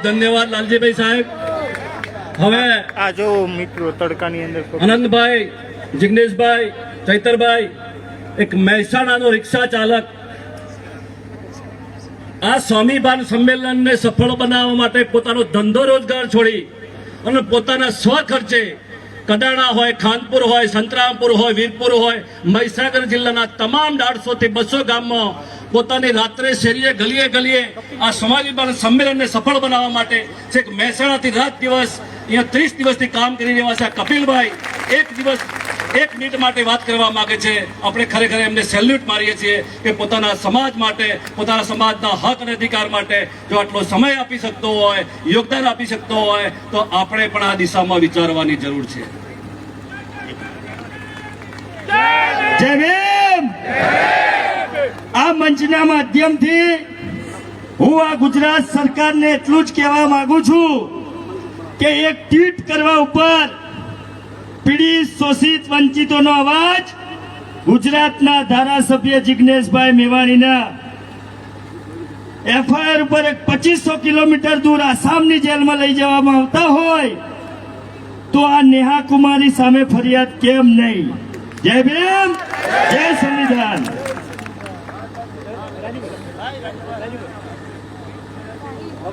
ખૂબ ધન્યવાદ લાલજીભાઈ સાહેબ. હવે આ જો મિત્રો તડકાની અંદર આનંદભાઈ જિગ્નેશભાઈ ચૈતરભાઈ એક મહેસાણાનો રિક્ષા ચાલક. આ સ્વામીભાન સંમેલનને સફળ બનાવવા માટે પોતાનો ધંધો રોજગાર છોડી અને પોતાના સ્વ ખર્ચે કડાણા હોય ખાનપુર હોય સંતરામપુર હોય વીરપુર હોય મહીસાગર જિલ્લાના તમામ દોઢસો થી બસો ગામમાં પોતાની રાત્રે શેરીએ ગલીએ ગલીએ આ સમાજ સંમેલનને સફળ બનાવવા માટે છેક મહેસાણાથી રાત દિવસ, અહીંયા ત્રીસ દિવસથી કામ કરી રહ્યા છે કપિલભાઈ, એક દિવસ, એક મિનિટ માટે વાત કરવા માંગે છે. આપણે ખરેખર એમને સેલ્યુટ મારીએ છીએ કે પોતાના સમાજ માટે, પોતાના સમાજના હક અને અધિકાર માટે જો આટલો સમય આપી શકતો હોય, યોગદાન આપી શકતો હોય, તો આપણે પણ આ દિશામાં વિચારવાની જરૂર છે. જય આ મંચના માધ્યમથી હું આ ગુજરાત સરકારને એટલું જ કહેવા માંગુ છું કે એક ટ્વીટ કરવા ઉપર પીડિત શોષિત વંચિતોનો અવાજ ગુજરાતના ધારાસભ્ય જિગ્નેશભાઈ મેવાણીના. એફઆઈઆર ઉપર એક પચીસો કિલોમીટર દૂર આસામની જેલમાં લઈ જવામાં આવતા હોય તો આ નેહા કુમારી સામે ફરિયાદ કેમ નહીં? જય ભીમ, જય સંવિધાન. 来一个好